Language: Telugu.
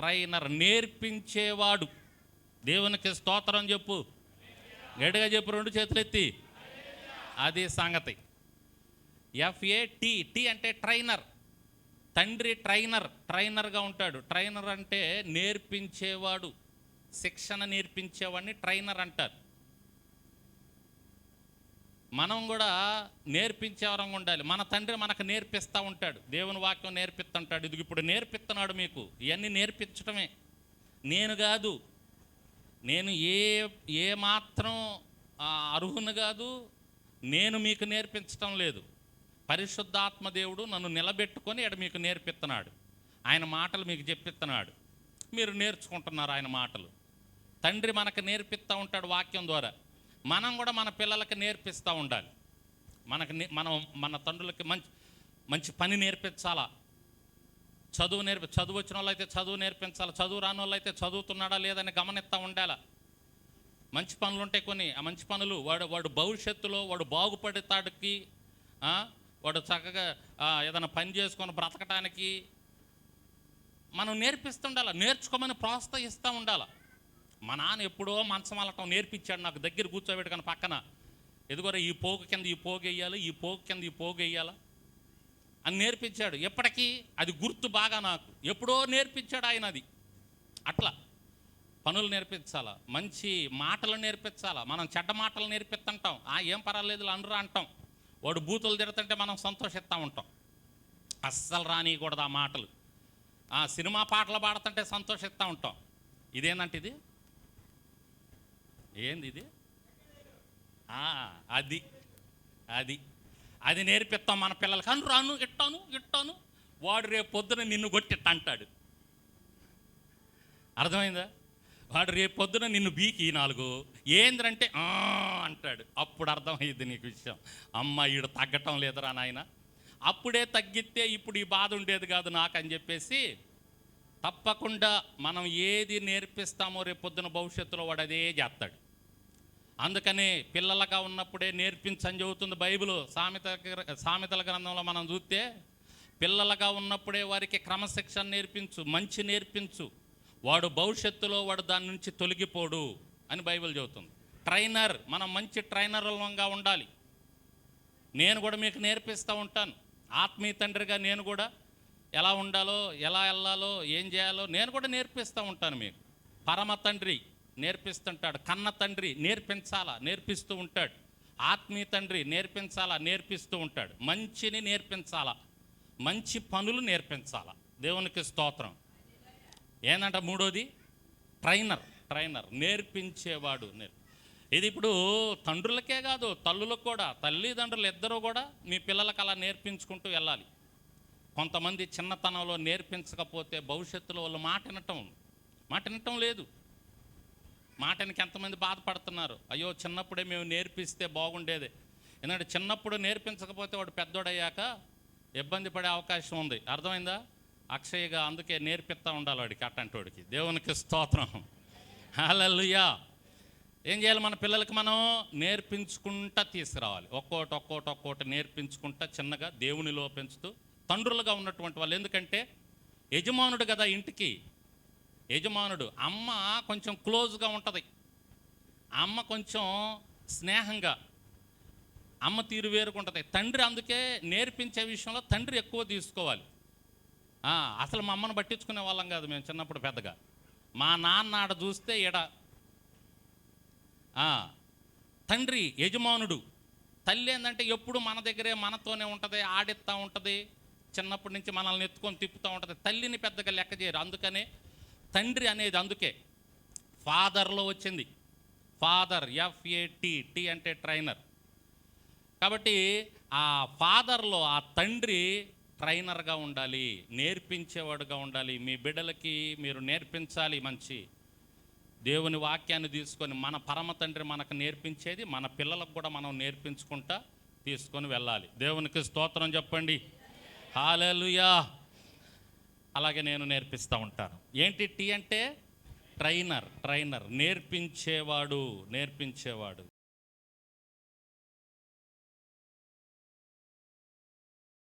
ట్రైనర్ నేర్పించేవాడు. దేవునికి స్తోత్రం చెప్పు. గడిగా చెప్పు రెండు చేతులు ఎత్తి. అది సంగతి. ఎఫ్ఏ టీ టీ అంటే ట్రైనర్. తండ్రి ట్రైనర్ ట్రైనర్గా ఉంటాడు. ట్రైనర్ అంటే నేర్పించేవాడు. శిక్షణ నేర్పించేవాడిని ట్రైనర్ అంటారు. మనం కూడా నేర్పించేవరంగా ఉండాలి. మన తండ్రి మనకు నేర్పిస్తూ ఉంటాడు. దేవుని వాక్యం నేర్పిస్తుంటాడు. ఇది ఇప్పుడు నేర్పిస్తున్నాడు మీకు. ఇవన్నీ నేర్పించడమే నేను కాదు. నేను ఏ ఏ మాత్రం ఆ, అర్హును కాదు. నేను మీకు నేర్పించటం లేదు. పరిశుద్ధాత్మ దేవుడు నన్ను నిలబెట్టుకొని ఇక్కడ మీకు నేర్పిస్తున్నాడు. ఆయన మాటలు మీకు చెప్పిస్తున్నాడు. మీరు నేర్చుకుంటున్నారు ఆయన మాటలు. తండ్రి మనకు నేర్పిస్తూ ఉంటాడు వాక్యం ద్వారా. మనం కూడా మన పిల్లలకి నేర్పిస్తూ ఉండాలి. మనకి మనం మన తండ్రులకి మంచి మంచి పని నేర్పించాలా? చదువు నేర్పి చదువు వచ్చిన వాళ్ళు అయితే చదువు నేర్పించాలి? చదువు రాని వాళ్ళు అయితే చదువుతున్నాడా లేదని గమనిస్తూ ఉండాలా? మంచి పనులు ఉంటాయి కొన్ని ఆ మంచి పనులు వాడు వాడు భవిష్యత్తులో వాడు బాగుపడతాడికి వాడు చక్కగా ఏదైనా పని చేసుకొని బ్రతకటానికి మనం నేర్పిస్తుండాలి నేర్చుకోమని ప్రోత్సహిస్తూ ఉండాలి? మా నాన్న ఎప్పుడో మంచం అలటం నేర్పించాడు నాకు దగ్గర కూర్చోబెట్టుకొని పక్కన. ఎదుగురా ఈ పోగు కింద ఈ పోగు వేయాలి ఈ పోగు కింద ఈ పోగు వేయాలా? అని నేర్పించాడు. ఎప్పటికీ అది గుర్తు బాగా నాకు. ఎప్పుడో నేర్పించాడు ఆయన అది. అట్లా పనులు నేర్పించాలా? మంచి మాటలు నేర్పించాలా? మనం చెడ్డ మాటలు నేర్పిస్తుంటాం. ఆ ఏం పర్వాలేదు అనరు అంటాం. వాడు బూతులు తిడుతుంటే మనం సంతోషిస్తూ ఉంటాం. అస్సలు రానియకూడదు ఆ మాటలు. ఆ సినిమా పాటలు పాడుతుంటే సంతోషిస్తూ ఉంటాం. ఇదేందంటే ఇది? ఏంది ఇది? ఆ, అది అది. అది నేర్పిస్తాం మన పిల్లలకి. అను రాను ఇట్టాను ఇట్టాను. వాడు రేపు పొద్దున నిన్ను కొట్టిట్ట అంటాడు అర్థమైందా? వాడు రేపు పొద్దున నిన్ను బీకి ఈ నాలుగు. ఏంద్రంటే "ఆ" అంటాడు. అప్పుడు అర్థమైంది నీకు విషయం. అమ్మ ఈడు తగ్గటం లేదురా నాయన. అప్పుడే తగ్గితే ఇప్పుడు ఈ బాధ ఉండేది కాదు నాకని చెప్పేసి తప్పకుండా మనం ఏది నేర్పిస్తామో రేపు పొద్దున భవిష్యత్తులో వాడు అదే చేస్తాడు. అందుకని పిల్లలుగా ఉన్నప్పుడే నేర్పించని చెబుతుంది బైబిల్. సామెత సామెతల గ్రంథంలో మనం చూస్తే పిల్లలుగా ఉన్నప్పుడే వారికి క్రమశిక్షణ నేర్పించు మంచి నేర్పించు. వాడు భవిష్యత్తులో వాడు దాని నుంచి తొలగిపోడు అని బైబిల్ చెబుతుంది. ట్రైనర్ మనం మంచి ట్రైనర్లంగా ఉండాలి. నేను కూడా మీకు నేర్పిస్తూ ఉంటాను. ఆత్మీయ తండ్రిగా నేను కూడా ఎలా ఉండాలో ఎలా వెళ్ళాలో ఏం చేయాలో నేను కూడా నేర్పిస్తూ ఉంటాను మీకు. పరమ తండ్రి నేర్పిస్తుంటాడు. కన్న తండ్రి నేర్పించాలా? నేర్పిస్తూ ఉంటాడు. ఆత్మీయ తండ్రి నేర్పించాలా? నేర్పిస్తూ ఉంటాడు. మంచిని నేర్పించాలా? మంచి పనులు నేర్పించాలా? దేవునికి స్తోత్రం. ఏంటంట మూడోది? ట్రైనర్. ట్రైనర్. నేర్పించేవాడు. నేర్ ఇది ఇప్పుడు తండ్రులకే కాదు తల్లులకు కూడా. తల్లిదండ్రులు ఇద్దరూ కూడా మీ పిల్లలకు అలా నేర్పించుకుంటూ వెళ్ళాలి. కొంతమంది చిన్నతనంలో నేర్పించకపోతే భవిష్యత్తులో వాళ్ళు మాట వినటం మాట వినటం లేదు. మాటనికి ఎంతమంది బాధపడుతున్నారు? అయ్యో చిన్నప్పుడే మేము నేర్పిస్తే బాగుండేది. ఎందుకంటే చిన్నప్పుడు నేర్పించకపోతే వాడు పెద్దోడయ్యాక ఇబ్బంది పడే అవకాశం ఉంది. అర్థమైందా? అక్షయగా అందుకే నేర్పిస్తూ ఉండాలి వాడికి అట్టంటోడికి దేవునికి స్తోత్రం. హల్లెలూయా. ఏం చేయాలి మన పిల్లలకి మనం? నేర్పించుకుంటా తీసుకురావాలి. ఒక్కోటి ఒక్కోటి ఒక్కోటి నేర్పించుకుంటా చిన్నగా దేవునిలో పెంచుతూ తండ్రులుగా ఉన్నటువంటి వాళ్ళు. ఎందుకంటే యజమానుడు కదా ఇంటికి. యజమానుడు అమ్మ కొంచెం క్లోజ్గా ఉంటుంది. అమ్మ కొంచెం స్నేహంగా అమ్మ తీరు వేరుకుంటుంది. తండ్రి అందుకే నేర్పించే విషయంలో తండ్రి ఎక్కువ తీసుకోవాలి. అసలు మా అమ్మను పట్టించుకునే వాళ్ళం కాదు మేము చిన్నప్పుడు పెద్దగా. మా నాన్న ఆడ చూస్తే ఎడ తండ్రి యజమానుడు తల్లి ఏంటంటే ఎప్పుడు మన దగ్గరే మనతోనే ఉంటుంది ఆడిస్తూ ఉంటుంది. చిన్నప్పటి నుంచి మనల్ని ఎత్తుకొని తిప్పుతూ ఉంటుంది. తల్లిని పెద్దగా లెక్క చేయరు. అందుకనే తండ్రి అనేది అందుకే. ఫాదర్లో వచ్చింది. Father F A T T అంటే ట్రైనర్. కాబట్టి ఆ ఫాదర్లో ఆ తండ్రి ట్రైనర్గా ఉండాలి నేర్పించేవాడుగా ఉండాలి. మీ బిడ్డలకి మీరు నేర్పించాలి మంచి. దేవుని వాక్యాన్ని తీసుకొని మన పరమ తండ్రి మనకు నేర్పించేది మన పిల్లలకు కూడా మనం నేర్పించుకుంటా తీసుకొని వెళ్ళాలి. దేవునికి స్తోత్రం చెప్పండి. హాలలుయా! అలాగే నేను నేర్పిస్తూ ఉంటాను. ఏంటి టీ అంటే? Trainer trainer. నేర్పించేవాడు నేర్పించేవాడు.